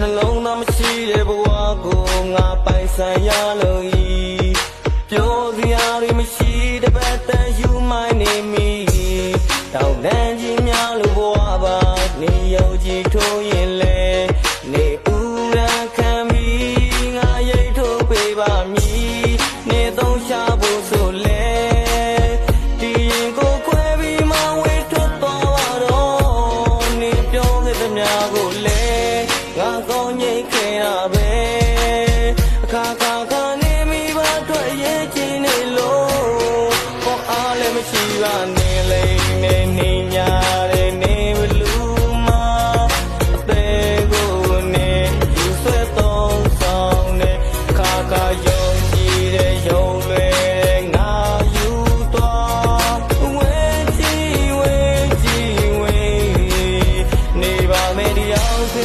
နှလုံးသားမရှိတဲ့ဘဝကိုငါပိုင်ဆိုင်ရလို့ဤပြောစရာတွေမရှိတဲ့ဘက်တန်ယူမိုင်းနေမီတောင်းတန်းခြင်းများလို့ဘဝပါနေယုံကြည်ထိုးရင်လေနေဦးရခံပြီးငါရိတ်ထုတ်ပေးပါမည်နေသုံးရှာဖို့ဆိုလေဒီရင်ကိုခွဲပြီးမဝေးထွက်သွားပါတော့နေပြောခဲ့သမျှကိုလေ ငါကောင်းငိတ်ခဲ့ရပဲအခါခါခါနေမိပါတွေ့ရဲ့ချင်နေလို့ပေါ်အားလည်းမရှိပါနဲ့လိမ့်နေနေညာတဲ့နေဘလူမအသေးကိုနေယူဆွဲတော့ဆောင်နေခါခါ